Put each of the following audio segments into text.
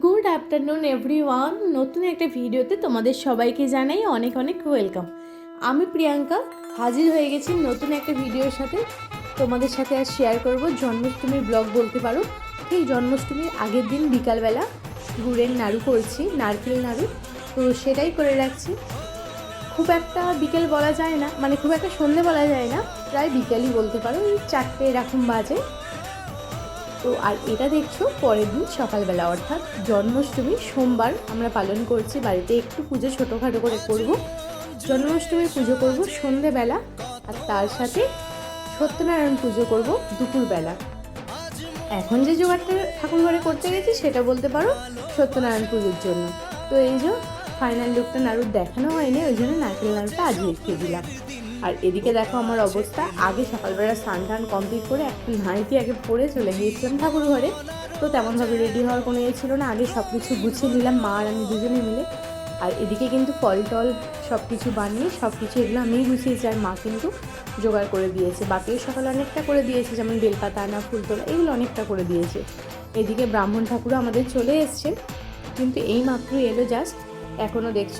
Good afternoon everyone নতুন একটা ভিডিওতে তোমাদের সবাইকে জানাই অনেক অনেক ওয়েলকাম আমি প্রিয়াঙ্কা, হাজির হয়ে গেছি নতুন একটা ভিডিওর সাথে। তোমাদের সাথে আর শেয়ার করব জন্মাষ্টমীর ব্লগ বলতে পারো। এই জন্মাষ্টমীর আগের দিন বিকালবেলা গুড়ের নাড়ু করছি, নারকেল নাড়ু। তো সেটাই করে রাখছি। খুব একটা বিকেল বলা যায় না মানে খুব একটা সন্ধে বলা যায় না, প্রায় বিকেলই বলতে পারো, এই চারটে এরকম বাজে। তো আর এটা দেখছ, পরের দিন সকালবেলা, অর্থাৎ জন্মাষ্টমী সোমবার আমরা পালন করছি বাড়িতে। একটু পুজো ছোটোখাটো করে করব। জন্মাষ্টমীর পুজো করব সন্ধেবেলা আর তার সাথে সত্যনারায়ণ পুজো করব দুপুরবেলা। এখন যে জোগাড়টা ঠাকুর ঘরে করতে গেছি, সেটা বলতে পারো সত্যনারায়ণ পুজোর জন্য। তো এই যে ফাইনাল লুকটা নাড়ুর দেখানো হয়নি, ওই জন্য নারকেল নাড়ুটা আজ রেখে দিলাম। আর এদিকে দেখো আমার অবস্থা। আগে সকালবেলা স্নান টান কমপ্লিট করে একটা নাইটি আগে পরে চলে গিয়েছিলাম ঠাকুর ঘরে তো তেমনভাবে রেডি হওয়ার কোনো ইয়ে ছিল না। আগে সব কিছু গুছিয়ে নিলাম, মা আর আমি দুজনে মিলে। আর এদিকে কিন্তু ফল টল সব কিছু বানিয়ে সব কিছু এগুলো আমিই গুছিয়েছি আর মা কিন্তু জোগাড় করে দিয়েছে। বাপিও সকালে অনেকটা করে দিয়েছে, যেমন বেলপাতা আনা ফুল তোলা এগুলো অনেকটা করে দিয়েছে। এদিকে ব্রাহ্মণ ঠাকুরও আমাদের চলে এসছে কিন্তু এই মাত্র এলো জাস্ট এখনও দেখছ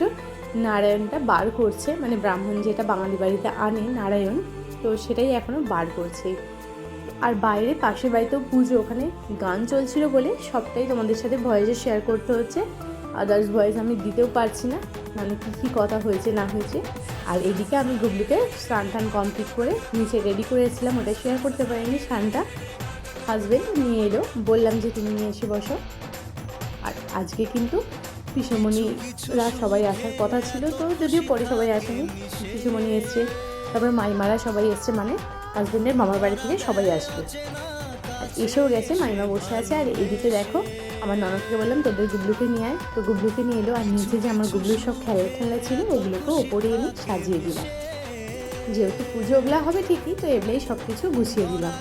নারায়ণটা বার করছে মানে ব্রাহ্মণ যেটা বাঙালি বাড়িতে আনে নারায়ণ, তো সেটাই এখনও বার করছে। আর বাইরে পাশের বাড়িতেও পুজো, ওখানে গান চলছিল বলে সবটাই তোমাদের সাথে ভয়েসে শেয়ার করতে হচ্ছে। আদার্স ভয়েস আমি দিতেও পারছি না মানে কী কী কথা হয়েছে, না হয়েছে। আর এদিকে আমি গুবলুকে স্নান টান কমপ্লিট করে নিচে রেডি করেছিলাম ওটা শেয়ার করতে পারিনি স্নানটা। হাজবেন্ড নিয়ে এলো, বললাম যে তুমি নিয়ে এসে বসো। আর আজকে কিন্তু পিসুমণিরা সবাই আসার কথা ছিল, তো যদিও পরে সবাই আসেনি, পিসুমণি এসছে, তারপরে মাইমারা সবাই এসছে মানে হাজবেন্ডের মামার বাড়ি থেকে সবাই আসবে। এসেও গেছে, মাইমা বসে আছে, আর এদিকে দেখো, আমার ননদকে বললাম, তোদের গুবলুকে নিয়ে আয়। তো গুবলুকে নিয়ে এলো, আর নিচে যে আমার গুবলুর সব খেলা খেলা ছিল, ওগুলোকে ওপরে এনে সাজিয়ে দিলাম। যেহেতু পুজো ওগুলা হবে ঠিকই, তো এগুলোই সব কিছু গুছিয়ে দিলাম।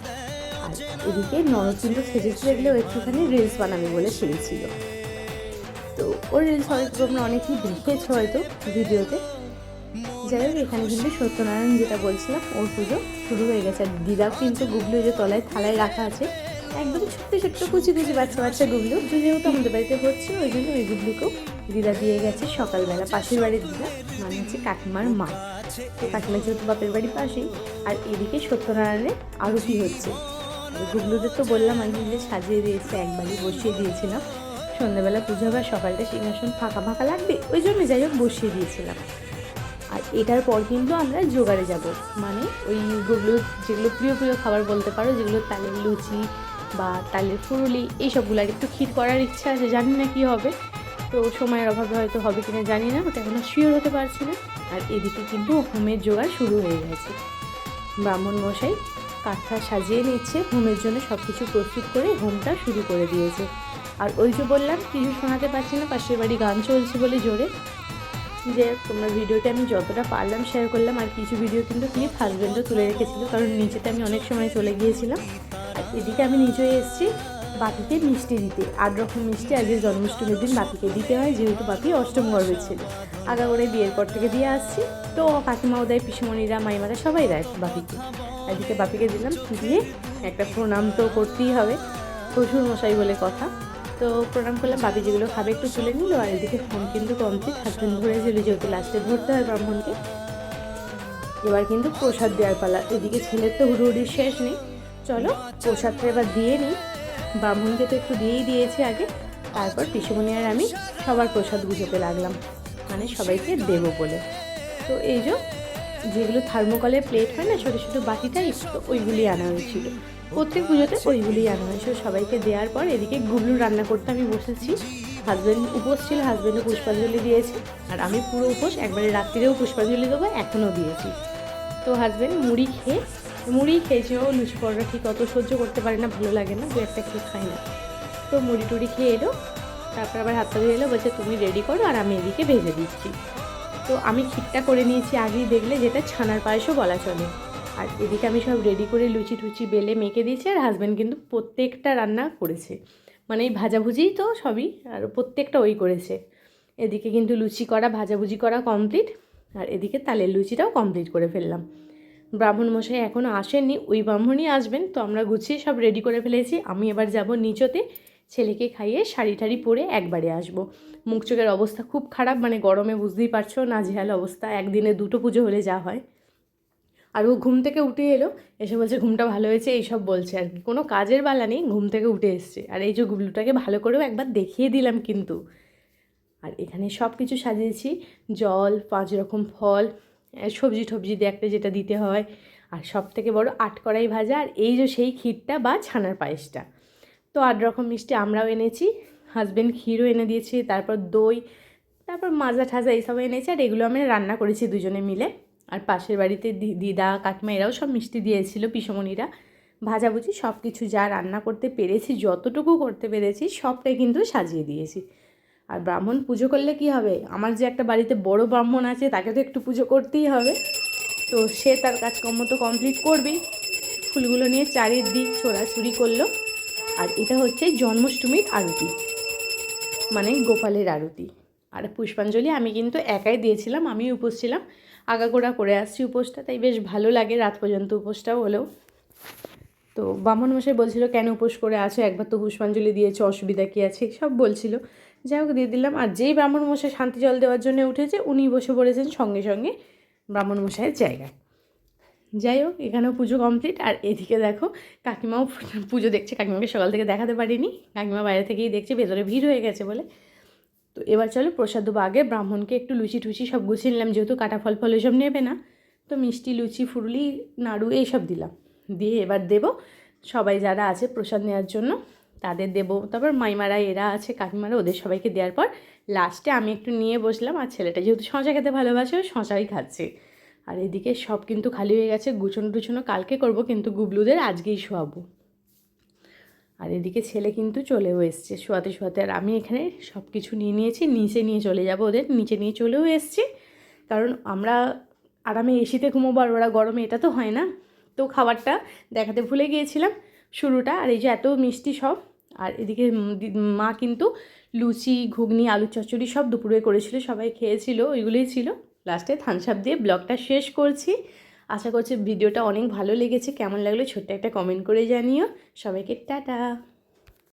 আর এদিকে ননদ কিন্তু সেজেছিল এগুলো একটুখানি রিলস বানাবে বলে সেরেছিল তো ওর রিলস হয়তো তোমরা অনেকেই দেখেছ হয়তো ভিডিওতে। যাই হোক, এখানে কিন্তু সত্যনারায়ণ যেটা বলছিলাম, ওর পুজো শুরু হয়ে গেছে। আর দিদাও কিন্তু গুগলু যে তলায় থালায় রাখা আছে একদম ছোট্ট ছোট্ট কুচি কুচি বাচ্চা বাচ্চা গুগলু। যেহেতু আমাদের বাড়িতে হচ্ছে, ওই জন্য ওই গুগলুকেও দিদা দিয়ে গেছে সকালবেলা। পাশের বাড়ির দিদা মানে হচ্ছে কাকিমার মা। তো কাকিমা যেহেতু বাপের বাড়ির পাশেই, আর এদিকে সত্যনারায়ণের আরতি হচ্ছে। গুগলুদের তো বললাম, আমি সাজিয়ে দিয়েছে, একবারই বসিয়ে দিয়েছিলাম। সন্ধ্যাবেলা পুজো হবে আর সকালটা সিংহাসন ফাঁকা ফাঁকা লাগবে, ওই জন্য যাই হোক বসিয়ে দিয়েছিলাম। আর এটার পর কিন্তু আমরা জোগাড়ে যাব। মানে ওই গুলো যেগুলো প্রিয় প্রিয় খাবার বলতে পারো, যেগুলো তালের লুচি বা তালের ফুরুলি, এইসবগুলো আর একটু ক্ষীর করার ইচ্ছা আছে, জানি না কী হবে। তো সময়ের অভাবে হয়তো হবে কিনা জানি না ওটা এখনও শিওর হতে পারছি না। আর এদিকে কিন্তু হোমের জোগাড় শুরু হয়ে গেছে। ব্রাহ্মণ মশাই কাঠটা সাজিয়ে নিচ্ছে, হোমের জন্য সব কিছু প্রস্তুত করে হোমটা শুরু করে দিয়েছে। আর ওই যে বললাম, কিছু শোনাতে পারছি না, পাশের বাড়ি গান চলছে বলে জোরে। যে তোমরা ভিডিওটা আমি যতটা পারলাম শেয়ার করলাম, আর কিছু ভিডিও কিন্তু ক্লিপ হাজব্যান্ডও তুলে রেখেছিল, কারণ নিচেতে আমি অনেক সময় চলে গিয়েছিলাম। আর এদিকে আমি নিজে এসেছি বাপিকে মিষ্টি দিতে। আট রকম মিষ্টি আজকে জন্মাষ্টমীর দিন বাপিকে দিতে হয়, যেহেতু বাপি অষ্টম গর্ভের ছিল। আগা করে বিয়ের পর থেকে দিয়ে আসছি। তো কাকিমাও দেয় পিসুমণিরা, মাইমারা সবাই দেয় বাপিকে। এদিকে বাপিকে দিলাম, দিয়ে একটা প্রণাম তো করতেই হবে। শ্বশুর মশাই বলে কথা। তো প্রণাম করলাম বাপি যেগুলো খাবে একটু তুলে নিল, আর এদিকে ফোন কিন্তু কমপ্লিট হাজবেন্ড ধরেছিল যেহেতু লাস্টে ধরতে হয় ব্রাহ্মণকে, এবার কিন্তু প্রসাদ দেওয়ার পালা। এদিকে ছেলের তো হুড়ুহুড়ির শেষ নেই। চলো, প্রসাদটা এবার দিয়ে নিই। ব্রাহ্মণকে তো একটু দিয়েই দিয়েছি আগে। তারপর পিসুমণি আর আমি সবার প্রসাদ গুছোতে লাগলাম। মানে সবাইকে দেবো বলে। তো এই যে যেগুলো থার্মোকলের প্লেট হয় না, ছোটো ছোটো বাটি টাইপ তো ওইগুলি আনা হয়েছিল। প্রত্যেক পুজোতে ওইগুলি আনা হয়েছিল। সবাইকে দেওয়ার পর এদিকে গুবলু রান্না করতে আমি বসেছি। হাজব্যান্ড উপোস ছিল হাজব্যান্ডও পুষ্পাঞ্জলি দিয়েছে। আর আমি পুরো উপোস একবারে রাত্রিরেও পুষ্পাঞ্জলি দেবো, এখনও দিয়েছি। তো হাজব্যান্ড মুড়ি খেয়ে, মুড়ি খেয়েছে। ও লুচি পরোটা ঠিক অত সহ্য করতে পারে না, ভালো লাগে না, দু একটা খেয়ে খাই না। তো মুড়ি টুড়ি খেয়ে এলো। তারপর আবার হাতটা ধুয়ে এলো, বলছে, তুমি রেডি করো আর আমি এদিকে ভেজে দিচ্ছি। তো আমি ক্ষীরটা করে নিয়েছি আগেই দেখলে যেটা ছানার পায়েসও বলা চলে। আর এদিকে আমি সব রেডি করে লুচি টুচি বেলে মেখে দিয়েছি আর হাজব্যান্ড কিন্তু প্রত্যেকটা রান্না করেছে। মানে এই ভাজাভুজিই তো সবই, আর প্রত্যেকটা ওই করেছে। এদিকে কিন্তু লুচি করা, ভাজাভুজি করা কমপ্লিট আর এদিকে তালের লুচিটাও কমপ্লিট করে ফেললাম। ব্রাহ্মণ মশাই এখনও আসেননি, ওই ব্রাহ্মণই আসবেন, তো আমরা গুছিয়ে সব রেডি করে ফেলেছি। আমি এবার যাব নিচতে ছেলেকে খাইয়ে শাড়ি টাড়ি পরে একবারে আসব। মুখ চোখের অবস্থা খুব খারাপ মানে গরমে বুঝতেই পারছ নাজেহাল অবস্থা, একদিনে দুটো পুজো হলে যা হয়। আর ও ঘুম থেকে উঠে এলো, এসে বলছে, ঘুমটা ভালো হয়েছে? এইসব বলছে আর কি। কোনো কাজের বালা নেই, ঘুম থেকে উঠে এসছে। আর এই যে গুবলুটাকে ভালো করেও একবার দেখিয়ে দিলাম কিন্তু। আর এখানে সব কিছু সাজিয়েছি, জল, পাঁচ রকম ফল সবজি টবজি দিয়ে একটা যেটা দিতে হয়। আর সব থেকে বড় আটকড়াই ভাজা, আর এই যে সেই ক্ষীরটা বা ছানার পায়েসটা। তো আট রকম মিষ্টি আমরাও এনেছি। হাজব্যান্ড ক্ষীরও এনে দিয়েছি, তারপর দই, তারপর মাজা ঠাজা এইসব এনেছি আর এগুলো আমি রান্না করেছি দুজনে মিলে। আর পাশের বাড়িতে দিদা, কাকিমা এরাও সব মিষ্টি দিয়েছিল পিসমণিরা। ভাজাভুজি সব কিছু যা রান্না করতে পেরেছি, যতটুকু করতে পেরেছি, সবটাই কিন্তু সাজিয়ে দিয়েছি। আর ব্রাহ্মণ পুজো করলে কি হবে? আমার যে একটা বাড়িতে বড় ব্রাহ্মণ আছে, তাকে তো একটু পুজো করতেই হবে। তো সে তার কাজকর্ম তো কমপ্লিট করবেই। ফুলগুলো নিয়ে চারিদিক ছোড়াছুড়ি করল। আর এটা হচ্ছে জন্মাষ্টমীর আরতি। মানে গোপালের আরতি। আর পুষ্পাঞ্জলি আমি কিন্তু একাই দিয়েছিলাম, আমি উপোস ছিলাম। আগাগোড়া করে আসছি উপোসটা, তাই বেশ ভালো লাগে রাত পর্যন্ত উপোসটাও হলেও। তো বামন মশাই বলছিল, কেন উপোস করে আছো? একবার তো পুষ্পাঞ্জলি দিয়েছ, অসুবিধা কী আছে? সব বলছিল। যাই হোক, দিয়ে দিলাম। আর যেই ব্রাহ্মণ মশাই শান্তি জল দেওয়ার জন্য উঠেছে উনি বসে পড়েছেন সঙ্গে সঙ্গে ব্রাহ্মণ মশাইয়ের জায়গায়। যাই হোক, এখানেও পুজো কমপ্লিট আর এদিকে দেখো, কাকিমাও পুজো দেখছে, কাকিমাকে সকাল থেকে দেখাতে পারিনি, কাকিমা বাইরে থেকেই দেখছে, ভেতরে ভিড় হয়ে গেছে বলে। তো এবার চলো প্রসাদ দেবো আগে, ব্রাহ্মণকে একটু লুচি টুচি সব গুছিয়ে নিলাম, যেহেতু কাটা ফল ফল এসব নেবে না। তো মিষ্টি, লুচি, ফুরুলি, নাড়ু এইসব দিলাম, দিয়ে এবার দেবো, সবাই যারা আছে প্রসাদ নেওয়ার জন্য, তাদের দেবো। তারপর মাইমারা, এরা আছে, কাকিমারা, ওদের সবাইকে দেওয়ার পর লাস্টে আমি একটু নিয়ে বসলাম, আর ছেলেটা যেহেতু শশা খেতে ভালোবাসে, ও শশাই খাচ্ছে। আর এদিকে সব কিন্তু খালি হয়ে গেছে। গুছনো টুছনো কালকে করব কিন্তু গুবলুদের আজকেই শোয়াবো। আর এদিকে ছেলে কিন্তু চলেও এসছে শোয়াতে শোয়াতে। আর আমি এখানে সব কিছু নিয়ে নিয়েছি, নিচে নিয়ে চলে যাব ওদের। নিচে নিয়ে চলেও এসছি। কারণ আমরা আরামে এসিতে ঘুমোবো আর ওরা গরমে, এটা তো হয় না। তো খাবারটা দেখাতে ভুলে গিয়েছিলাম শুরুটা। আর এই যে এত মিষ্টি সব। আর এদিকে মা কিন্তু লুচি, ঘুগনি আলু চচ্চড়ি সব দুপুরে করেছিল। সবাই খেয়েছিল, ওইগুলোই ছিল। লাস্টে থানসাপ দিয়ে ব্লগটা শেষ করছি। আশা করছি ভিডিওটা অনেক ভালো লেগেছে। কেমন লাগল ছোট্ট একটা কমেন্ট করে জানিও। সবাইকে টাটা।